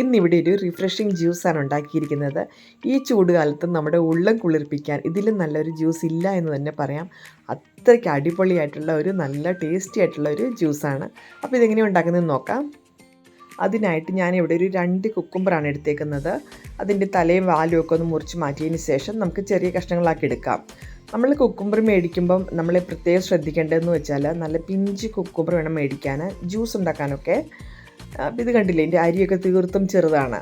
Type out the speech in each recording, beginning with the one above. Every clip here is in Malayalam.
ഇന്നിവിടെ ഒരു റിഫ്രഷിംഗ് ജ്യൂസാണ് ഉണ്ടാക്കിയിരിക്കുന്നത്. ഈ ചൂടുകാലത്ത് നമ്മുടെ ഉള്ളം കുളിർപ്പിക്കാൻ ഇതിലും നല്ലൊരു ജ്യൂസ് ഇല്ല എന്ന് തന്നെ പറയാം. അത്രയ്ക്ക് അടിപൊളിയായിട്ടുള്ള ഒരു നല്ല ടേസ്റ്റി ആയിട്ടുള്ള ഒരു ജ്യൂസാണ് അപ്പോൾ ഇതെങ്ങനെയാണ് ഉണ്ടാക്കുന്നതെന്ന് നോക്കാം. അതിനായിട്ട് ഞാൻ ഇവിടെ ഒരു രണ്ട് കുക്കുംബറാണ് എടുത്തേക്കുന്നത്. അതിന്റെ തലയും വാലും ഒക്കെ ഒന്ന് മുറിച്ച് മാറ്റിയതിന് ശേഷം നമുക്ക് ചെറിയ കഷ്ണങ്ങളാക്കി എടുക്കാം. നമ്മൾ കുക്കുംബർ മേടിക്കുമ്പം നമ്മൾ പ്രത്യേകം ശ്രദ്ധിക്കേണ്ടതെന്ന് വെച്ചാൽ നല്ല പിഞ്ച് കുക്കുംബർ വേണം മേടിക്കാൻ ജ്യൂസ് ഉണ്ടാക്കാനൊക്കെ. അപ്പം ഇത് കണ്ടില്ലേ? എന്റെ അരിയൊക്കെ തീർത്തും ചെറുതാണ്.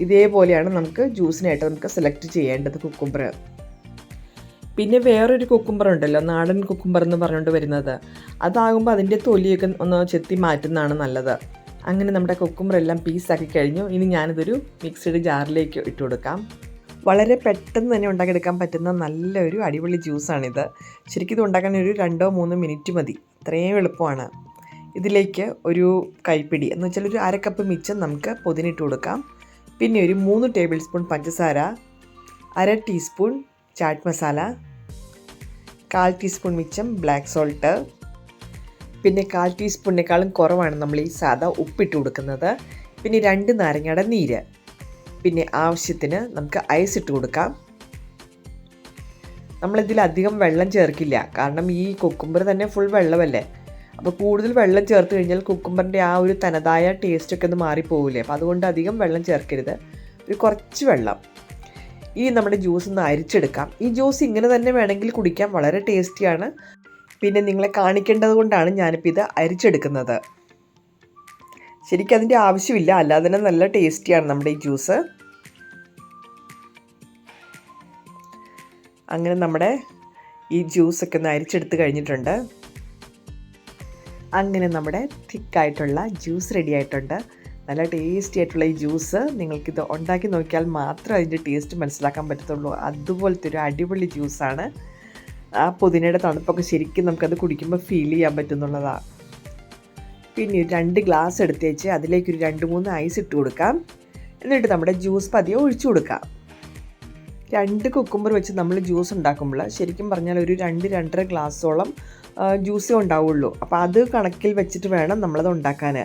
ഇതേപോലെയാണ് നമുക്ക് ജ്യൂസിനായിട്ട് നമുക്ക് സെലക്ട് ചെയ്യേണ്ടത് കുക്കുംബർ പിന്നെ വേറൊരു കുക്കുംബർ ഉണ്ടല്ലോ നാടൻ കുക്കുംബർ എന്ന് പറഞ്ഞുകൊണ്ട് വരുന്നത്. അതാകുമ്പോൾ അതിന്റെ തൊലിയൊക്കെ ഒന്ന് ചെത്തി മാറ്റുന്നതാണ് നല്ലത്. അങ്ങനെ നമ്മുടെ കുക്കുംബർ എല്ലാം പീസാക്കി കഴിഞ്ഞു. ഇനി ഞാനിതൊരു മിക്സഡ് ജാറിലേക്ക് ഇട്ട് കൊടുക്കാം. വളരെ പെട്ടെന്ന് തന്നെ ഉണ്ടാക്കിയെടുക്കാൻ പറ്റുന്ന നല്ലൊരു അടിപൊളി ജ്യൂസാണിത് ശരിക്കും ഇത് ഉണ്ടാക്കാൻ ഒരു രണ്ടോ മൂന്നോ മിനിറ്റ് മതി. അത്രയും എളുപ്പമാണ്. ഇതിലേക്ക് ഒരു കൈപ്പിടി എന്ന് വെച്ചാൽ ഒരു അര കപ്പ് മിച്ചം നമുക്ക് പൊതിനിട്ട് കൊടുക്കാം. പിന്നെ ഒരു മൂന്ന് ടേബിൾ സ്പൂൺ പഞ്ചസാര അര ടീസ്പൂൺ ചാറ്റ് മസാല കാൽ ടീസ്പൂൺ മിച്ചം ബ്ലാക്ക് സോൾട്ട് പിന്നെ കാൽ ടീസ്പൂണിനേക്കാളും കുറവാണ് നമ്മൾ ഈ സാധാ ഉപ്പിട്ട് കൊടുക്കുന്നത്. പിന്നെ രണ്ട് നാരങ്ങയുടെ നീര്. പിന്നെ ആവശ്യത്തിന് നമുക്ക് ഐസ് ഇട്ട് കൊടുക്കാം. നമ്മളിതിൽ അധികം വെള്ളം ചേർക്കില്ല. കാരണം ഈ കൊക്കുമ്പർ തന്നെ ഫുൾ വെള്ളമല്ലേ? അപ്പോൾ കൂടുതൽ വെള്ളം ചേർത്ത് കഴിഞ്ഞാൽ കുക്കുംബറിന്റെ ആ ഒരു തനതായ ടേസ്റ്റൊക്കെ ഒന്ന് മാറിപ്പോവില്ലേ അപ്പോൾ അതുകൊണ്ട് അധികം വെള്ളം ചേർക്കരുത്. ഒരു കുറച്ച് വെള്ളം. ഈ നമ്മുടെ ജ്യൂസ് ഒന്ന് അരിച്ചെടുക്കാം. ഈ ജ്യൂസ് ഇങ്ങനെ തന്നെ വേണമെങ്കിൽ കുടിക്കാൻ വളരെ ടേസ്റ്റിയാണ് പിന്നെ നിങ്ങളെ കാണിക്കേണ്ടത് കൊണ്ടാണ് ഞാനിപ്പോൾ ഇത് അരിച്ചെടുക്കുന്നത്. ശരിക്കും അതിന്റെ ആവശ്യമില്ല. അല്ലാതെ തന്നെ നല്ല ടേസ്റ്റിയാണ് നമ്മുടെ ഈ ജ്യൂസ് അങ്ങനെ നമ്മുടെ ഈ ജ്യൂസൊക്കെ ഒന്ന് അരിച്ചെടുത്ത് കഴിഞ്ഞിട്ടുണ്ട്. അങ്ങനെ നമ്മുടെ തിക്കായിട്ടുള്ള ജ്യൂസ് റെഡി ആയിട്ടുണ്ട് നല്ല ടേസ്റ്റി ആയിട്ടുള്ള ഈ ജ്യൂസ് നിങ്ങൾക്കിത് ഉണ്ടാക്കി നോക്കിയാൽ മാത്രമേ അതിന്റെ ടേസ്റ്റ് മനസ്സിലാക്കാൻ പറ്റത്തുള്ളൂ. അതുപോലത്തെ ഒരു അടിപൊളി ജ്യൂസാണ്. ആ പുതിനയുടെ തണുപ്പൊക്കെ ശരിക്കും നമുക്കത് കുടിക്കുമ്പോൾ ഫീൽ ചെയ്യാൻ പറ്റുന്നുള്ളതാണ് പിന്നെ രണ്ട് ഗ്ലാസ് എടുത്ത് വെച്ച് അതിലേക്കൊരു രണ്ട് മൂന്ന് ഐസ് ഇട്ട് കൊടുക്കാം. എന്നിട്ട് നമ്മുടെ ജ്യൂസ് പതിയെ ഒഴിച്ചു കൊടുക്കാം. രണ്ട് കുക്കുമ്പർ വെച്ച് നമ്മൾ ജ്യൂസ് ഉണ്ടാക്കുമ്പോൾ ശരിക്കും പറഞ്ഞാൽ ഒരു രണ്ട് രണ്ടര ഗ്ലാസ്സോളം ജ്യൂസേ ഉണ്ടാവുള്ളൂ. അപ്പോൾ അത് കണക്കിൽ വെച്ചിട്ട് വേണം നമ്മളത് ഉണ്ടാക്കാൻ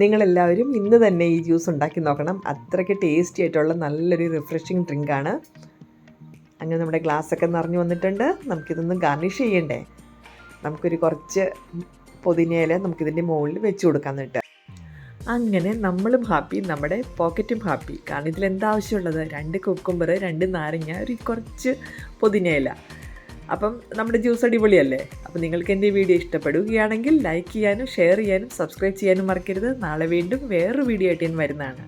നിങ്ങളെല്ലാവരും ഇന്ന് തന്നെ ഈ ജ്യൂസ് ഉണ്ടാക്കി നോക്കണം. അത്രയ്ക്ക് ടേസ്റ്റി ആയിട്ടുള്ള നല്ലൊരു റിഫ്രഷിങ് ഡ്രിങ്കാണ് അങ്ങനെ നമ്മുടെ ഗ്ലാസ്സൊക്കെ നിറഞ്ഞു വന്നിട്ടുണ്ട്. നമുക്കിതൊന്ന് ഗാർണിഷ് ചെയ്യണ്ടേ? നമുക്കൊരു കുറച്ച് പൊതിനയില നമുക്കിതിന്റെ മുകളിൽ വെച്ച് കൊടുക്കാൻ നിട്ട് അങ്ങനെ നമ്മളും ഹാപ്പി നമ്മുടെ പോക്കറ്റും ഹാപ്പി. കാരണം ഇതിൽ എന്താ രണ്ട് കുക്കുംബർ രണ്ട് നാരങ്ങ ഒരു കുറച്ച് പൊതിനയില. അപ്പം നമ്മുടെ ജ്യൂസ് അടിപൊളിയല്ലേ? അപ്പം നിങ്ങൾക്ക് എന്റെ വീഡിയോ ഇഷ്ടപ്പെടുകയാണെങ്കിൽ ലൈക്ക് ചെയ്യാനും ഷെയർ ചെയ്യാനും സബ്സ്ക്രൈബ് ചെയ്യാനും മറക്കരുത്. നാളെ വീണ്ടും വേറൊരു വീഡിയോ ആയിട്ട് ഞാൻ വരുന്നതാണ്.